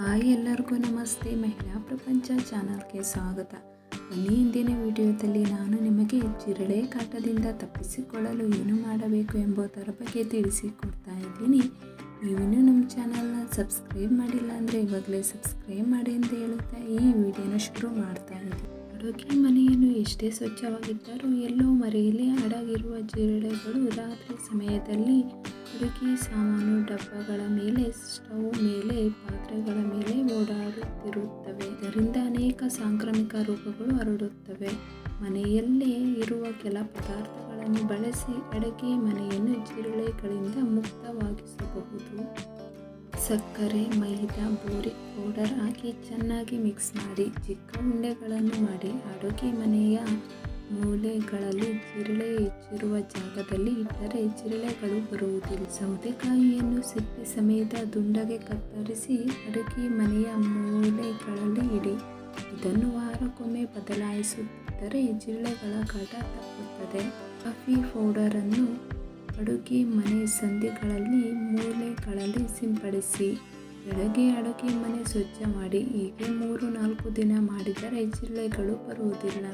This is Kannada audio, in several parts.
ಹಾಯ್ ಎಲ್ಲರಿಗೂ ನಮಸ್ತೆ. ಮಹಿಳಾ ಪ್ರಪಂಚ ಚಾನಲ್ಗೆ ಸ್ವಾಗತ. ಬನ್ನಿ, ಇಂದಿನ ವಿಡಿಯೋದಲ್ಲಿ ನಾನು ನಿಮಗೆ ಜಿರಳೆ ಕಾಟದಿಂದ ತಪ್ಪಿಸಿಕೊಳ್ಳಲು ಏನು ಮಾಡಬೇಕು ಎಂಬುದರ ಬಗ್ಗೆ ತಿಳಿಸಿಕೊಡ್ತಾ ಇದ್ದೀನಿ. ನೀವಿನ್ನೂ ನಮ್ಮ ಚಾನಲ್ನ ಸಬ್ಸ್ಕ್ರೈಬ್ ಮಾಡಿಲ್ಲ ಅಂದರೆ ಇವಾಗಲೇ ಸಬ್ಸ್ಕ್ರೈಬ್ ಮಾಡಿ ಅಂತ ಹೇಳುತ್ತಾ ಈ ವಿಡಿಯೋನ ಶುರು ಮಾಡ್ತಾ ಇದ್ದೀನಿ. ಅಡುಗೆ ಮನೆಯನ್ನು ಎಷ್ಟೇ ಸ್ವಚ್ಛವಾಗಿದ್ದರೂ ಎಲ್ಲೋ ಮರೆಯಲ್ಲಿ ಅಡಗಿರುವ ಜಿರಳೆಗಳು ರಾತ್ರಿ ಸಮಯದಲ್ಲಿ ಅಡುಗೆ ಸಾಮಾನು, ಡಬ್ಬಗಳ ಮೇಲೆ, ಸ್ಟವ್ ಮೇಲೆ ಪಾತ್ರೆಗಳ ಓಡಾಡುತ್ತಿರುತ್ತವೆ ಇದರಿಂದ ಅನೇಕ ಸಾಂಕ್ರಾಮಿಕ ರೋಗಗಳು ಹರಡುತ್ತವೆ. ಮನೆಯಲ್ಲಿ ಇರುವ ಕೆಲ ಪದಾರ್ಥಗಳನ್ನು ಬಳಸಿ ಅಡುಗೆ ಮನೆಯನ್ನು ಜಿರಳೆಗಳಿಂದ ಮುಕ್ತವಾಗಿಸಬಹುದು. ಸಕ್ಕರೆ, ಮೈದಾ, ಬೋರಿ, ಪೌಡರ್ ಹಾಕಿ ಚೆನ್ನಾಗಿ ಮಿಕ್ಸ್ ಮಾಡಿ ಚಿಕ್ಕ ಉಂಡೆಗಳನ್ನು ಮಾಡಿ ಅಡುಗೆ ಮನೆಯ ಮೂಲೆಗಳಲ್ಲಿ ಜಿರಳೆ ಹೆಚ್ಚಿರುವ ಜಾಗದಲ್ಲಿ ಇಟ್ಟರೆ ಜಿರಳೆಗಳು ಬರುವುದಿಲ್ಲ. ಸೌತೆಕಾಯಿಯನ್ನು ಸಿಪ್ಪೆ ಸಮೇತ ದುಂಡಗೆ ಕತ್ತರಿಸಿ ಅಡುಗೆ ಮನೆಯ ಮೂಲೆಗಳಲ್ಲಿ ಇಡಿ. ಇದನ್ನು ವಾರಕ್ಕೊಮ್ಮೆ ಬದಲಾಯಿಸುತ್ತಿದ್ದರೆ ಜಿರಳೆಗಳ ಕಾಟ ತಪ್ಪುತ್ತದೆ. ಕಾಫಿ ಪೌಡರನ್ನು ಅಡುಗೆ ಮನೆ ಸಂಧಿಗಳಲ್ಲಿ ಮೂಲೆಗಳಲ್ಲಿ ಸಿಂಪಡಿಸಿ ಬೆಳಗ್ಗೆ ಅಡುಗೆ ಮನೆ ಸ್ವಚ್ಛ ಮಾಡಿ, ಹೀಗೆ ಮೂರು ನಾಲ್ಕು ದಿನ ಮಾಡಿದರೆ ಜಿರಳೆಗಳು ಬರುವುದಿಲ್ಲ.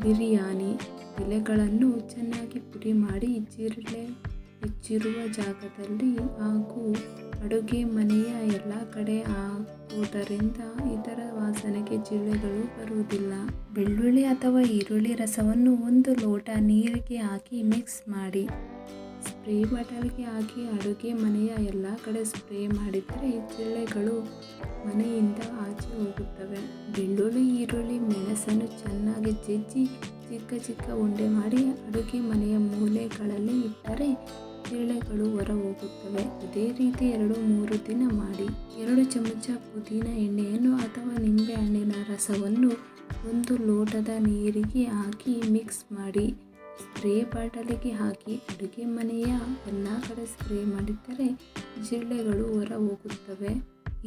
ಬಿರಿಯಾನಿ ಎಲೆಗಳನ್ನು ಚೆನ್ನಾಗಿ ಪುಡಿ ಮಾಡಿ ಜಿರಳೆ ಹೆಚ್ಚಿರುವ ಜಾಗದಲ್ಲಿ ಹಾಗೂ ಅಡುಗೆ ಮನೆಯ ಎಲ್ಲ ಕಡೆ ಹಾಕುವುದರಿಂದ ಇದರ ವಾಸನೆಗೆ ಜಿರಳೆಗಳು ಬರುವುದಿಲ್ಲ. ಬೆಳ್ಳುಳ್ಳಿ ಅಥವಾ ಈರುಳ್ಳಿ ರಸವನ್ನು ಒಂದು ಲೋಟ ನೀರಿಗೆ ಹಾಕಿ ಮಿಕ್ಸ್ ಮಾಡಿ ಸ್ಪ್ರೇ ಬಾಟಲಿಗೆ ಹಾಕಿ ಅಡುಗೆ ಮನೆಯ ಎಲ್ಲ ಕಡೆ ಸ್ಪ್ರೇ ಮಾಡಿದರೆ ಜಿರಳೆಗಳು ಮನೆಯಿಂದ ಆಚೆ ಹೋಗುತ್ತವೆ. ಬೆಳ್ಳುಳ್ಳಿ, ಈರುಳ್ಳಿ, ಮೆಣಸನ್ನು ಚೆನ್ನಾಗಿ ಜಜ್ಜಿ ಚಿಕ್ಕ ಚಿಕ್ಕ ಉಂಡೆ ಮಾಡಿ ಅಡುಗೆ ಮನೆಯ ಮೂಲೆಗಳಲ್ಲಿ ಇಟ್ಟರೆ ಜಿರಳೆಗಳು ಹೊರ ಹೋಗುತ್ತವೆ ಇದೇ ರೀತಿ ಎರಡು ಮೂರು ದಿನ ಮಾಡಿ ಎರಡು ಚಮಚ ಪುದೀನ ಎಣ್ಣೆಯನ್ನು ಅಥವಾ ನಿಂಬೆ ಹಣ್ಣಿನ ರಸವನ್ನು ಒಂದು ಲೋಟದ ನೀರಿಗೆ ಹಾಕಿ ಮಿಕ್ಸ್ ಮಾಡಿ. ಸ್ಪ್ರೇ ಬಾಟಲಿಗೆ ಹಾಕಿ ಅಡುಗೆ ಮನೆಯ ಎಲ್ಲ ಕಡೆ ಸ್ಪ್ರೇ ಮಾಡಿದ್ದರೆ ಜಿರಳೆಗಳು ಹೊರ ಹೋಗುತ್ತವೆ.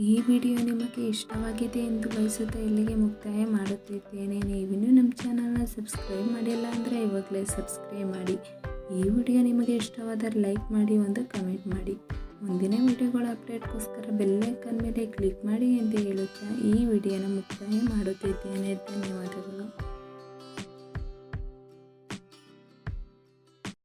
ಈ ವಿಡಿಯೋ ನಿಮಗೆ ಇಷ್ಟವಾಗಿದೆ ಎಂದು ಬಯಸುತ್ತಾ ಇಲ್ಲಿಗೆ ಮುಕ್ತಾಯ ಮಾಡುತ್ತಿದ್ದೇನೆ. ನೀವಿನ್ನೂ ನಮ್ಮ ಚಾನಲ್ನ ಸಬ್ಸ್ಕ್ರೈಬ್ ಮಾಡಿಲ್ಲ ಅಂದರೆ ಇವಾಗಲೇ ಸಬ್ಸ್ಕ್ರೈಬ್ ಮಾಡಿ. ಈ ವಿಡಿಯೋ ನಿಮಗೆ ಇಷ್ಟವಾದರೆ ಲೈಕ್ ಮಾಡಿ, ಒಂದು ಕಮೆಂಟ್ ಮಾಡಿ. ಮುಂದಿನ ವಿಡಿಯೋಗಳ ಅಪ್ಡೇಟ್ಗೋಸ್ಕರ ಬೆಲ್ಲೈಕನ್ ಮೇಲೆ ಕ್ಲಿಕ್ ಮಾಡಿ ಎಂದು ಹೇಳುತ್ತಾ ಈ ವಿಡಿಯೋನ ಮುಕ್ತಾಯ ಮಾಡುತ್ತಿದ್ದೇನೆ. ಧನ್ಯವಾದಗಳು.